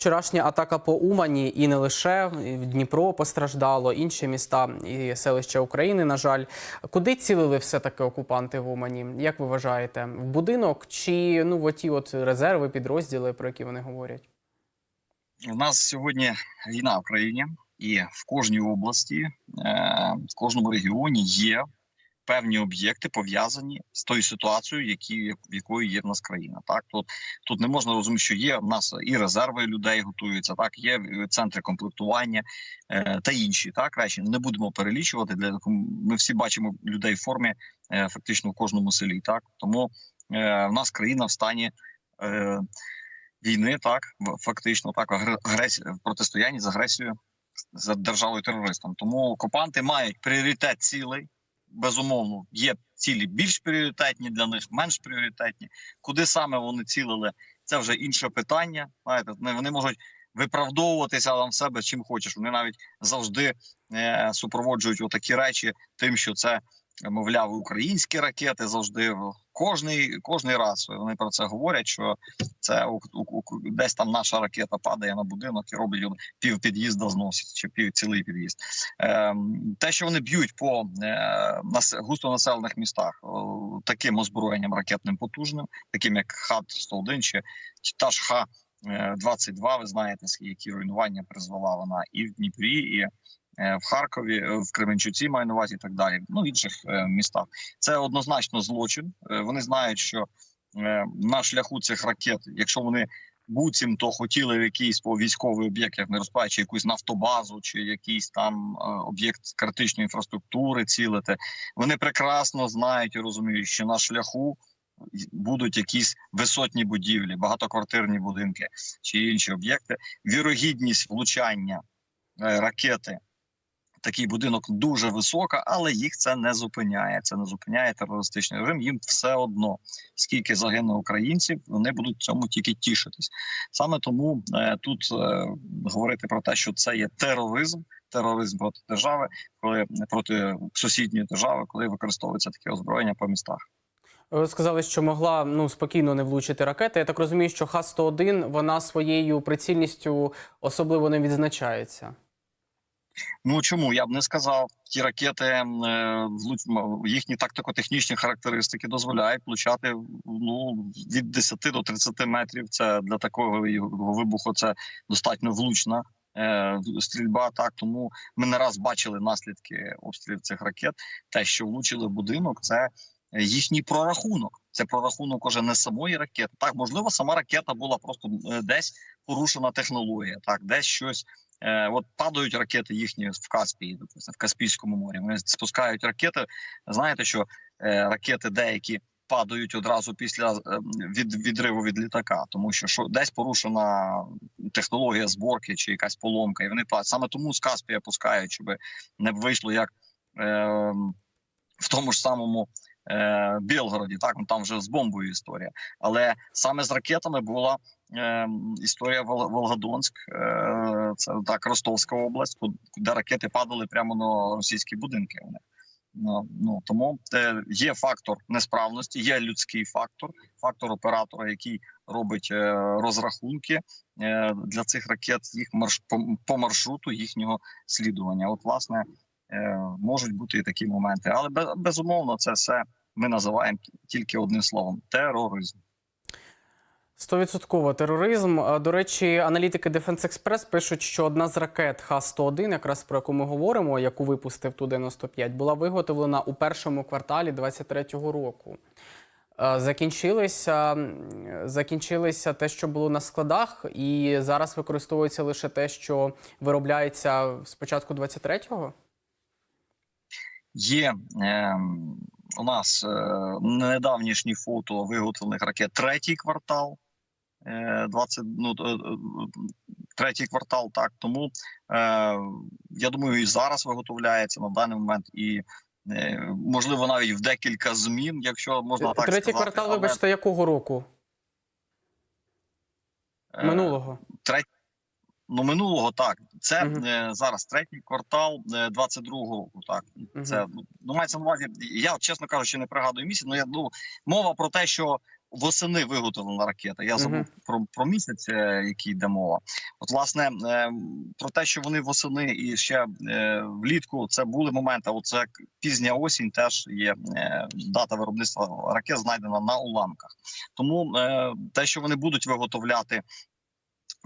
Вчорашня атака по Умані і не лише в Дніпро постраждало, інші міста і селища України. На жаль, куди цілили все таки окупанти в Умані? Як ви вважаєте, в будинок чи ну в оті от резерви, підрозділи, про які вони говорять? У нас сьогодні війна в країні, і в кожній області, е, в кожному регіоні є певні об'єкти пов'язані з тою ситуацією, які в якою є в нас країна. Так тут тут не можна розуміти, що є в нас і резерви людей готуються, так є е, центри комплектування е, та інші. Так речі не будемо перелічувати. Для ми всі бачимо людей в формі е, фактично в кожному селі. Так тому е, в нас країна в стані. Е, війни, так фактично так агре- агресія протистояння з агресією з державою терористом. Тому окупанти мають пріоритет цілей. Безумовно, є цілі більш пріоритетні для них, менш пріоритетні. Куди саме вони цілили, це вже інше питання. Знаєте, вони можуть виправдовуватися там в себе чим хочеш. Вони навіть завжди е, супроводжують отакі речі, тим, що це мовляв українські ракети завжди кожний кожний раз вони про це говорять. Що це десь там наша ракета падає на будинок і робить пів під'їзда зносить чи пів цілий під'їзд. Ем, те, що вони б'ють по е, нас густонаселених містах таким озброєнням ракетним потужним, таким як Х-101 чи, чи та ж Х. 22, ви знаєте, які руйнування призвела вона і в Дніпрі, і е, в Харкові, е, в Кременчуці маю на увазі і так далі. Ну в інших е, містах. Це однозначно злочин. Е, Вони знають, що е, на шляху цих ракет, якщо вони буцімто хотіли в якийсь військовий об'єкт, як не розпаю, чи якусь нафтобазу, чи якийсь там е, об'єкт критичної інфраструктури цілити, вони прекрасно знають і розуміють, що на шляху будуть якісь висотні будівлі, багатоквартирні будинки чи інші об'єкти. Вірогідність влучання е, ракети. Такий будинок дуже висока, але їх це не зупиняє. Це не зупиняє терористичний режим. Їм все одно, скільки загине українців, вони будуть цьому тільки тішитись. Саме тому е, тут е, говорити про те, що це є тероризм, тероризм проти держави, коли проти сусідньої держави, коли використовується таке озброєння по містах. Ви сказали, що могла ну спокійно не влучити ракета. Я так розумію, що Х-101 вона своєю прицільністю особливо не відзначається. Ну чому я б не сказав, ті ракети е, їхні тактико-технічні характеристики дозволяють влучати ну від 10 до 30 метрів. Це для такого вибуху це достатньо влучна е, стрільба. Так тому ми не раз бачили наслідки обстрілів цих ракет. Те, що влучили в будинок, це їхній прорахунок. Це прорахунок уже не самої ракети. Так можливо, сама ракета була просто е, десь порушена технологія. Так, десь щось. Е, от падають ракети їхні в Каспії, допустим, в Каспійському морі. Вони спускають ракети. Знаєте, що е, ракети деякі падають одразу після е, від відриву від літака, тому що що десь порушена технологія зборки чи якась поломка, і вони падають. саме тому з Каспія пускають, щоб не вийшло як е, в тому ж самому. Білгороді, так ну там вже з бомбою історія, але саме з ракетами була історія Вол- Волгодонськ, е, це так Ростовська область, ку- де ракети падали прямо на російські будинки. Ну, ну тому є фактор несправності, є людський фактор, фактор оператора, який робить е, розрахунки е, для цих ракет, їх марш по, маршруту їхнього слідування. От, власне, можуть бути і такі моменти, але без, безумовно, це все ми називаємо тільки одним словом: тероризм. Стовідсотково тероризм. До речі, аналітики Defense Express пишуть, що одна з ракет Х-101, якраз про яку ми говоримо, яку випустив Ту-95, була виготовлена у першому кварталі 23-го року. Е, Закінчилися, закінчилися те, що було на складах, і зараз використовується лише те, що виробляється з початку 23-го? Є е, у нас е, недавнішні фото виготовлених ракет третій квартал. Е, 20, ну, е, е, третій квартал, так тому е, я думаю, і зараз виготовляється на даний момент, і е, можливо навіть в декілька змін, якщо можна так Третій сказати. квартал, але, вибачте, якого року? е, Минулого. Третій, ну минулого так. Це е, зараз третій квартал е, 22-го року. Так Мгм. Це ну мається на увазі. Я чесно кажучи, не пригадую місяць. Ну я ну мова про те, що восени виготовлена ракета. Я забув Мгм. про, про місяць, е, який йде мова. От, власне, е, про те, що вони восени і ще е, влітку, це були моменти. Оце к- пізня осінь теж є дата виробництва ракет, знайдена на уламках. Тому те, що вони будуть виготовляти.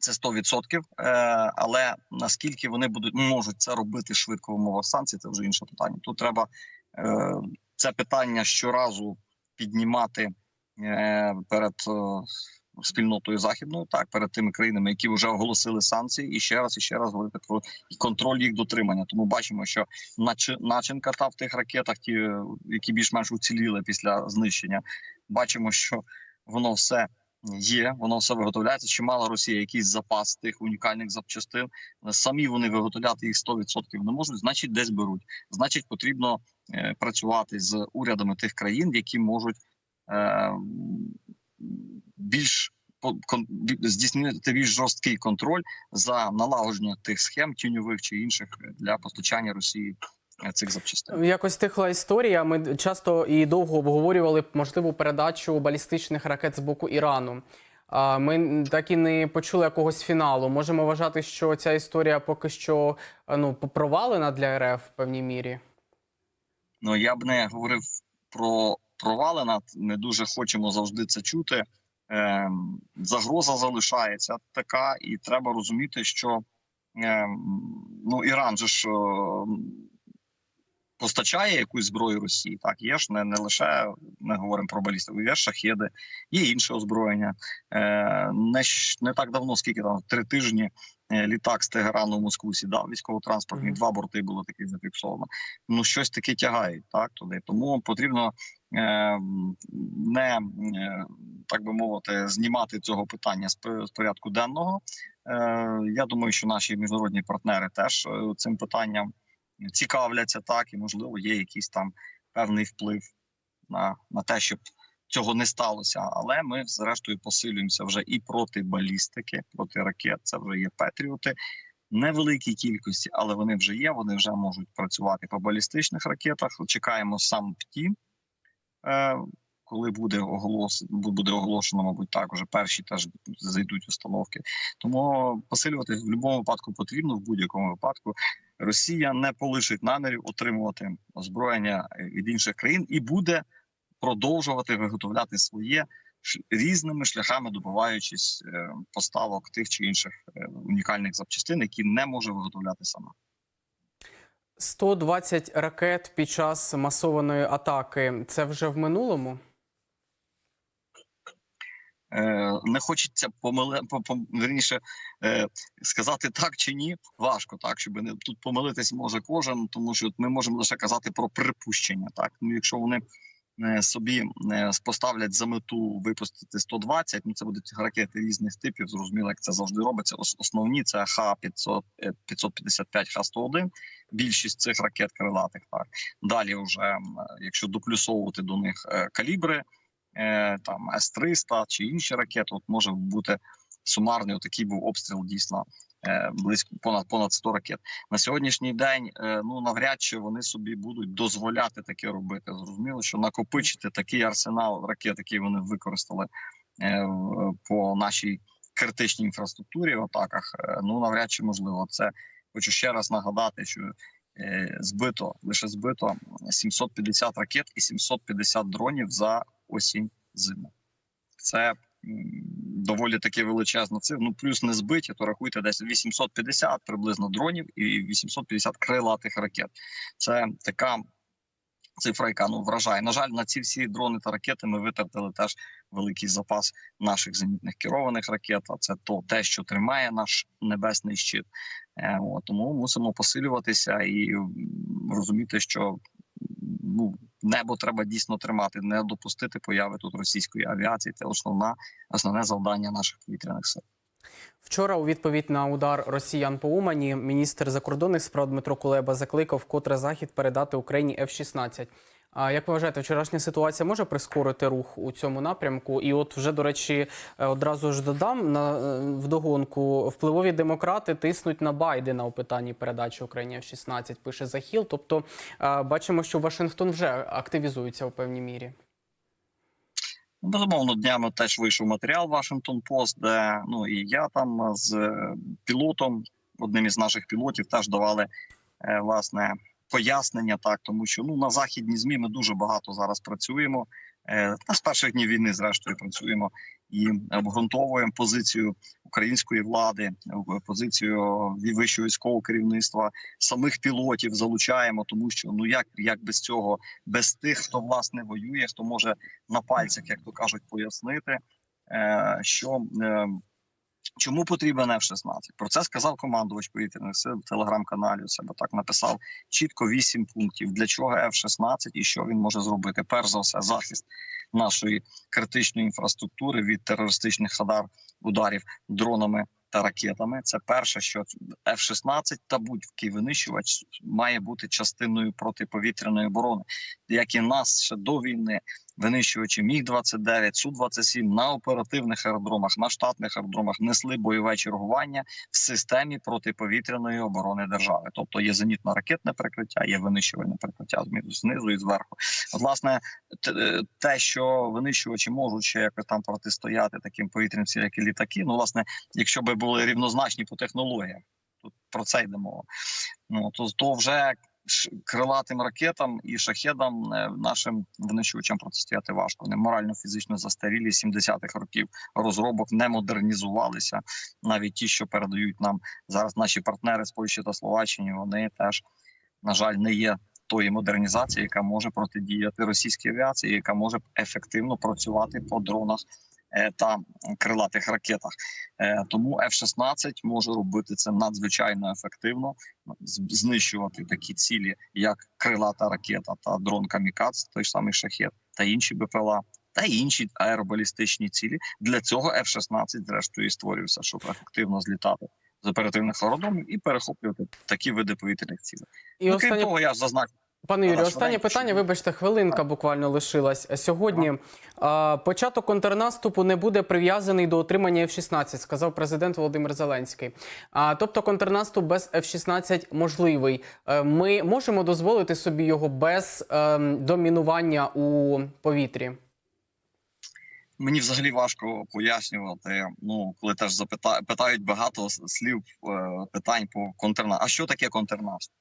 Це 100%, е, але наскільки вони будуть можуть це робити швидко в умовах санкцій, це вже інше питання. Тут треба це питання щоразу піднімати перед е, спільнотою західною, так перед тими країнами, які вже оголосили санкції, і ще раз і ще раз говорити про контроль їх дотримання. Тому бачимо, що начи- начинка та в тих ракетах, ті, е, які більш-менш уціліли після знищення, бачимо, що воно все. Є, воно все виготовляється. Чимало Росія, якийсь запас тих унікальних запчастин. Самі вони виготовляти їх 100% не можуть, значить, десь беруть. Значить, потрібно е, працювати з урядами тих країн, які можуть е, більш по- здійснити більш жорсткий контроль за налагодження тих схем тіньових чи інших для постачання Росії е, цих запчастин. Якось тихла історія. Ми часто і довго обговорювали можливу передачу балістичних ракет з боку Ірану. Ми так і не почули якогось фіналу. Можемо вважати, що ця історія поки що е, ну провалена для РФ в певній мірі. Ну я б не говорив про провалена. Не дуже хочемо завжди це чути. Ем, загроза залишається така, і треба розуміти, що ем, ну Іран же ж постачає якусь зброю Росії. Так є ж не, не лише ми говоримо про балістику, є шахеди, є інше озброєння. Е, не, не так давно, скільки там три тижні. е, Літак з Тегерану в Москву сідав військово-транспортний, Мгм. два борти було таких зафіксовано. Ну щось таке тягають так туди. Тому потрібно не е, так би мовити, знімати цього питання з, порядку денного. Е, я думаю, що наші міжнародні партнери теж е, цим питанням цікавляться так, і можливо є якийсь там певний вплив на, на те, щоб цього не сталося. Але ми, зрештою, посилюємося вже і проти балістики, проти ракет. Це вже є Петріоти. Невеликій кількості, але вони вже є. Вони вже можуть працювати по балістичних ракетах. Чекаємо сам ПТІ, коли буде оголос, буде оголошено, мабуть, так уже перші теж зайдуть установки. Тому посилювати в будь-якому випадку потрібно в будь-якому випадку. Росія не полишить намірів отримувати озброєння від інших країн і буде продовжувати виготовляти своє різними шляхами, добуваючись е, поставок тих чи інших е, унікальних запчастин, які не може виготовляти сама. 120 ракет під час масованої атаки. Це вже в минулому. Е, не хочеться помиле по, по, вірніше, е, сказати так чи ні. Важко так, щоб не тут помилитись може кожен, тому що ми можемо лише казати про припущення. Так, ну якщо вони собі е, поставлять за мету випустити 120, ну це будуть ракети різних типів. Зрозуміло, як це завжди робиться. Основні це Х-500, е, 555, Х-101. Більшість цих ракет крилатих. Так далі, вже якщо доплюсовувати до них е, калібри е, там С-300 чи інші ракети, от може бути сумарний такий був обстріл дійсно е, близько понад понад 100 ракет. На сьогоднішній день е, ну навряд чи вони собі будуть дозволяти таке робити. Зрозуміло, що накопичити такий арсенал ракет, який вони використали е, по нашій критичній інфраструктурі в атаках, е, ну навряд чи можливо. Це хочу ще раз нагадати, що е, збито лише збито 750 ракет і 750 дронів за осінь зиму. Це доволі таки величезна цифра. Ну плюс не збиті, то рахуйте десь 850 приблизно дронів і 850 крилатих ракет. Це така цифра, яка ну вражає. На жаль, на ці всі дрони та ракети ми витратили теж великий запас наших зенітних керованих ракет. А це то те, що тримає наш небесний щит. Е, от, тому мусимо посилюватися і розуміти, що ну небо треба дійсно тримати, не допустити появи тут російської авіації. Це основна основне завдання наших повітряних сил. Вчора, у відповідь на удар росіян по Умані, міністр закордонних справ Дмитро Кулеба закликав вкотре захід передати Україні F-16. А як вважаєте, вчорашня ситуація може прискорити рух у цьому напрямку? І от вже до речі, е, одразу ж додам на е, вдогонку впливові демократи тиснуть на Байдена у питанні передачі Україні F-16, Пише Захіл. Тобто е, бачимо, що Вашингтон вже активізується у певній мірі. Ну, Безумовно, днями теж вийшов матеріал Вашингтон Пост, де ну і я там з пілотом, одним із наших пілотів, теж давали власне пояснення, так тому що ну на західні змі ми дуже багато зараз працюємо. Е, Та з перших днів війни, зрештою, працюємо і обґрунтовуємо позицію української влади, позицію вищого військового керівництва, самих пілотів залучаємо, тому що ну як, як без цього, без тих, хто власне воює, хто може на пальцях, як то кажуть, пояснити, е, що е, чому потрібен F-16. Про це сказав командувач повітряних сил в телеграм-каналі. Себе так написав чітко вісім пунктів. Для чого F-16 і що він може зробити? Перш за все, захист нашої критичної інфраструктури від терористичних хадар ударів дронами. Та ракетами це перше, що F-16 та будь-який винищувач має бути частиною протиповітряної оборони, як і нас ще до війни винищувачі міг 29 су 27 на оперативних аеродромах, на штатних аеродромах несли бойове чергування в системі протиповітряної оборони держави. Тобто є зенітно-ракетне прикриття, є винищувальне прикриття знизу і зверху. Власне, те, що винищувачі можуть ще якось там протистояти таким повітряним як і літаки. Ну, власне, якщо би були рівнозначні по технологіях, тут про це йде мова. Ну то, то вже крилатим ракетам і шахедам е, нашим винищувачам протистояти важко. Вони морально фізично застарілі 70-х років розробок не модернізувалися. Навіть ті, що передають нам зараз наші партнери з Польщі та Словаччини, вони теж на жаль не є. Тої модернізації, яка може протидіяти російській авіації, яка може знефективно працювати по дронах та крилатих ракетах. Е, Тому F-16 може робити це надзвичайно ефективно, знищувати такі цілі, як крилата ракета та дрон Камікадз, той ж самий шахет, та інші БПЛА, та інші аеробалістичні цілі. Для цього F-16 зрештою і створювався, щоб ефективно злітати з оперативних аеродромів і перехоплювати такі види повітряних цілей. І ну, крім останнє того, я зазначив. Пане Юрію, останнє питання. Вибачте, хвилинка буквально лишилась. Сьогодні а, початок контрнаступу не буде прив'язаний до отримання F-16, сказав президент Володимир Зеленський. А, тобто контрнаступ без F-16 можливий. Е, Ми можемо дозволити собі його без ем, домінування у повітрі. Мені взагалі важко пояснювати. Ну, коли теж запита... питають багато слів е, питань по контрнаступу. А що таке контрнаступ?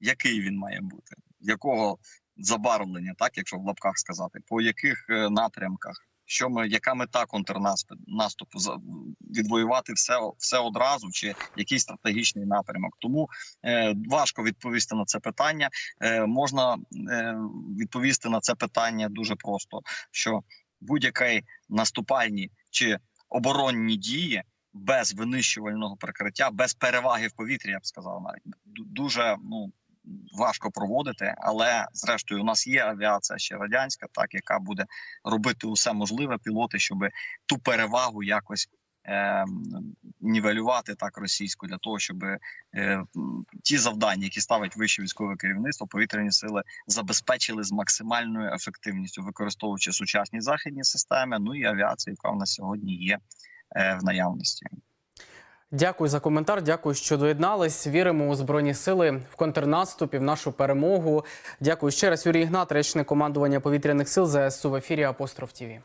Який він має бути? Якого забарвлення, так якщо в лапках сказати, по яких е, напрямках? Що ми, яка мета контрнаступу наступу? Відвоювати все, все одразу, чи якийсь стратегічний напрямок? Тому е, важко відповісти на це питання. Е, можна е, відповісти на це питання дуже просто: що будь-які наступальні чи оборонні дії без винищувального прикриття, без переваги в повітрі, я б сказав, навіть дуже ну важко проводити. Але зрештою, у нас є авіація ще радянська, так яка буде робити усе можливе пілоти, щоб ту перевагу якось. е, Нівелювати так російську для того, щоб е, ті завдання, які ставить вище військове керівництво, повітряні сили забезпечили з максимальною ефективністю, використовуючи сучасні західні системи, ну і авіацію, яка в нас сьогодні є е, в наявності. Дякую за коментар. Дякую, що доєднались. Віримо у збройні сили в контрнаступі, в нашу перемогу. Дякую ще раз. Юрій Ігнат, речник командування повітряних сил ЗСУ в ефірі Апостроф ТІВІ.